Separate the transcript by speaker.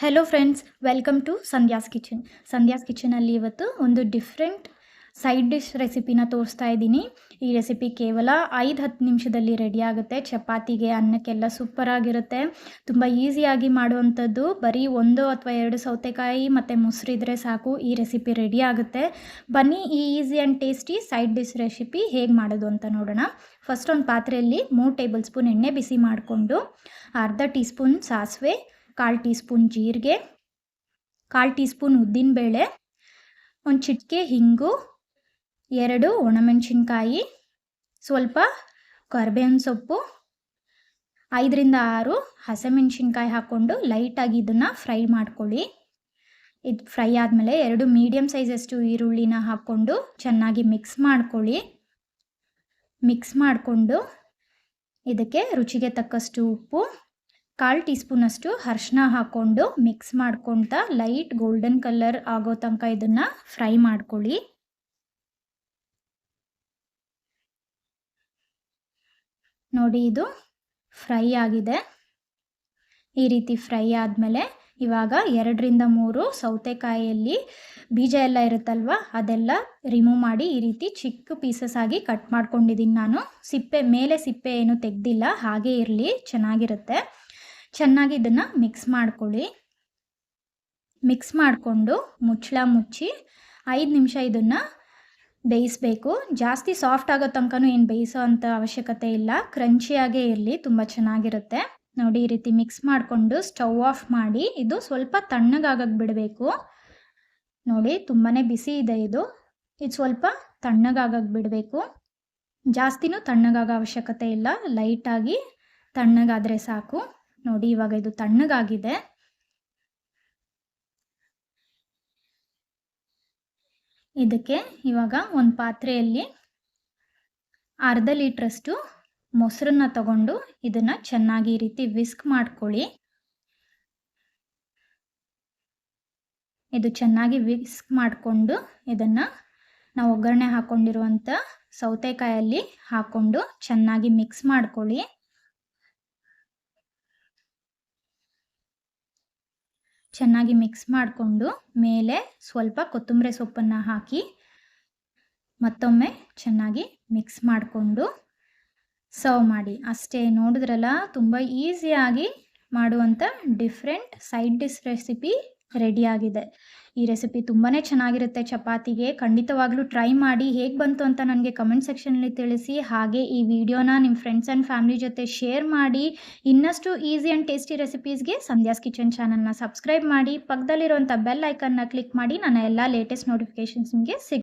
Speaker 1: Hello friends welcome to Sandhya's kitchen Sandhya's ಕಿಚನಲ್ಲಿ ಇವತ್ತು ಒಂದು different side dish ರೆಸಿಪಿನ ತೋರಿಸ್ತಾ ಇದ್ದೀನಿ. ಈ ರೆಸಿಪಿ ಕೇವಲ ಐದು ಹತ್ತು ನಿಮಿಷದಲ್ಲಿ ರೆಡಿ ಆಗುತ್ತೆ. ಚಪಾತಿಗೆ, ಅನ್ನಕ್ಕೆಲ್ಲ ಸೂಪರಾಗಿರುತ್ತೆ ತುಂಬ ಈಸಿಯಾಗಿ ಮಾಡುವಂಥದ್ದು. ಬರೀ ಒಂದು ಅಥವಾ ಎರಡು ಸೌತೆಕಾಯಿ ಮತ್ತು ಮೊಸರಿದ್ರೆ ಸಾಕು, ಈ ರೆಸಿಪಿ ರೆಡಿ ಆಗುತ್ತೆ. ಬನ್ನಿ ಈ easy and tasty side dish recipe ಹೇಗೆ ಮಾಡೋದು ಅಂತ ನೋಡೋಣ. ಫಸ್ಟ್ ಒಂದು ಪಾತ್ರೆಯಲ್ಲಿ ಮೂರು ಟೇಬಲ್ ಸ್ಪೂನ್ ಎಣ್ಣೆ ಬಿಸಿ ಮಾಡಿಕೊಂಡು, ಅರ್ಧ ಟೀ ಸ್ಪೂನ್ ಸಾಸಿವೆ ಕಾಲು ಟೀ ಸ್ಪೂನ್ ಜೀರಿಗೆ, ಕಾಲು ಟೀ ಸ್ಪೂನ್ ಉದ್ದಿನಬೇಳೆ, ಒಂದು ಚಿಟಿಕೆ ಹಿಂಗು, ಎರಡು ಒಣಮೆಣಸಿನ್ಕಾಯಿ, ಸ್ವಲ್ಪ ಕರ್ಬೇವಿನ ಸೊಪ್ಪು, ಐದರಿಂದ ಆರು ಹಸಿಮೆಣ್ಸಿನ್ಕಾಯಿ ಹಾಕ್ಕೊಂಡು ಲೈಟಾಗಿ ಇದನ್ನು ಫ್ರೈ ಮಾಡ್ಕೊಳ್ಳಿ. ಇದು ಫ್ರೈ ಆದಮೇಲೆ ಎರಡು ಮೀಡಿಯಮ್ ಸೈಜಷ್ಟು ಈರುಳ್ಳಿನ ಹಾಕ್ಕೊಂಡು ಚೆನ್ನಾಗಿ ಮಿಕ್ಸ್ ಮಾಡ್ಕೊಳ್ಳಿ. ಮಿಕ್ಸ್ ಮಾಡಿಕೊಂಡು ಇದಕ್ಕೆ ರುಚಿಗೆ ತಕ್ಕಷ್ಟು ಉಪ್ಪು ಕಾಲು ಟೀ ಸ್ಪೂನಷ್ಟು ಅರ್ಶಿನ ಹಾಕ್ಕೊಂಡು ಮಿಕ್ಸ್ ಮಾಡ್ಕೊಳ್ತಾ ಲೈಟ್ ಗೋಲ್ಡನ್ ಕಲರ್ ಆಗೋ ತನಕ ಇದನ್ನು ಫ್ರೈ ಮಾಡ್ಕೊಳ್ಳಿ. ನೋಡಿ ಇದು ಫ್ರೈ ಆಗಿದೆ. ಈ ರೀತಿ ಫ್ರೈ ಆದಮೇಲೆ ಇವಾಗ ಎರಡರಿಂದ ಮೂರು ಸೌತೆಕಾಯಿಯಲ್ಲಿ ಬೀಜ ಎಲ್ಲ ಇರುತ್ತಲ್ವ ಅದೆಲ್ಲ ರಿಮೂವ್ ಮಾಡಿ ಈ ರೀತಿ ಚಿಕ್ಕ ಪೀಸಸ್ ಆಗಿ ಕಟ್ ಮಾಡ್ಕೊಂಡಿದ್ದೀನಿ ನಾನು. ಸಿಪ್ಪೆ ಮೇಲೆ ಸಿಪ್ಪೆ ಏನು ತೆಗೆದಿಲ್ಲ, ಹಾಗೆ ಇರಲಿ, ಚೆನ್ನಾಗಿರುತ್ತೆ. ಚೆನ್ನಾಗಿ ಇದನ್ನು ಮಿಕ್ಸ್ ಮಾಡ್ಕೊಳ್ಳಿ. ಮಿಕ್ಸ್ ಮಾಡಿಕೊಂಡು ಮುಚ್ಚಳ ಮುಚ್ಚಿ ಐದು ನಿಮಿಷ ಇದನ್ನು ಬೇಯಿಸಬೇಕು. ಜಾಸ್ತಿ ಸಾಫ್ಟ್ ಆಗೋ ತನಕನೂ ಏನು ಬೇಯಿಸೋ ಅಂಥ ಅವಶ್ಯಕತೆ ಇಲ್ಲ. ಕ್ರಂಚಿಯಾಗೇ ಇರಲಿ, ತುಂಬ ಚೆನ್ನಾಗಿರುತ್ತೆ. ನೋಡಿ, ಈ ರೀತಿ ಮಿಕ್ಸ್ ಮಾಡಿಕೊಂಡು ಸ್ಟವ್ ಆಫ್ ಮಾಡಿ, ಇದು ಸ್ವಲ್ಪ ತಣ್ಣಗಾಗಕ್ಕೆ ಬಿಡಬೇಕು. ನೋಡಿ ತುಂಬಾ ಬಿಸಿ ಇದೆ ಇದು. ಇದು ಸ್ವಲ್ಪ ತಣ್ಣಗಾಗಕ್ಕೆ ಬಿಡಬೇಕು. ಜಾಸ್ತಿನೂ ತಣ್ಣಗಾಗೋ ಅವಶ್ಯಕತೆ ಇಲ್ಲ. ಲೈಟಾಗಿ ತಣ್ಣಗಾದರೆ ಸಾಕು. ನೋಡಿ, ಇವಾಗ ಇದು ತಣ್ಣಗಾಗಿದೆ. ಇದಕ್ಕೆ ಇವಾಗ ಒಂದು ಪಾತ್ರೆಯಲ್ಲಿ ಅರ್ಧ ಲೀಟ್ರಷ್ಟು ಮೊಸರನ್ನ ತಗೊಂಡು ಇದನ್ನ ಚೆನ್ನಾಗಿ ಈ ರೀತಿ ವಿಸ್ಕ್ ಮಾಡ್ಕೊಳ್ಳಿ. ಇದು ಚೆನ್ನಾಗಿ ವಿಸ್ಕ್ ಮಾಡಿಕೊಂಡು ಇದನ್ನು ನಾವು ಒಗ್ಗರಣೆ ಹಾಕ್ಕೊಂಡಿರುವಂಥ ಸೌತೆಕಾಯಲ್ಲಿ ಹಾಕ್ಕೊಂಡು ಚೆನ್ನಾಗಿ ಮಿಕ್ಸ್ ಮಾಡ್ಕೊಳ್ಳಿ. ಚೆನ್ನಾಗಿ ಮಿಕ್ಸ್ ಮಾಡಿಕೊಂಡು ಮೇಲೆ ಸ್ವಲ್ಪ ಕೊತ್ತಂಬರಿ ಸೊಪ್ಪನ್ನು ಹಾಕಿ ಮತ್ತೊಮ್ಮೆ ಚೆನ್ನಾಗಿ ಮಿಕ್ಸ್ ಮಾಡಿಕೊಂಡು ಸರ್ವ್ ಮಾಡಿ. ಅಷ್ಟೇ ನೋಡಿದ್ರಲ್ಲ, ತುಂಬ ಈಸಿಯಾಗಿ ಮಾಡುವಂಥ ಡಿಫ್ರೆಂಟ್ ಸೈಡ್ ಡಿಶ್ ರೆಸಿಪಿ ರೆಡಿಯಾಗಿದೆ ಈ ರೆಸಿಪಿ ತುಂಬಾ ಚೆನ್ನಾಗಿರುತ್ತೆ ಚಪಾತಿಗೆ. ಖಂಡಿತವಾಗ್ಲೂ ಟ್ರೈ ಮಾಡಿ ಹೇಗೆ ಬಂತು ಅಂತ ನನಗೆ ಕಮೆಂಟ್ ಸೆಕ್ಷನಲ್ಲಿ ತಿಳಿಸಿ. ಹಾಗೆ ಈ ವಿಡಿಯೋನ ನಿಮ್ಮ ಫ್ರೆಂಡ್ಸ್ ಆ್ಯಂಡ್ ಫ್ಯಾಮಿಲಿ ಜೊತೆ ಶೇರ್ ಮಾಡಿ. ಇನ್ನಷ್ಟು ಈಸಿ ಆ್ಯಂಡ್ ಟೇಸ್ಟಿ ರೆಸಿಪೀಸ್ಗೆ ಸಂಧ್ಯಾಸ್ ಕಿಚನ್ ಚಾನಲ್ನ ಸಬ್ಸ್ಕ್ರೈಬ್ ಮಾಡಿ. ಪಕ್ಕದಲ್ಲಿರುವಂಥ ಬೆಲ್ ಐಕನ್ನ ಕ್ಲಿಕ್ ಮಾಡಿ. ನನ್ನ ಎಲ್ಲ ಲೇಟೆಸ್ಟ್ ನೋಟಿಫಿಕೇಷನ್ಸ್ ನಿಮಗೆ ಸಿಗ್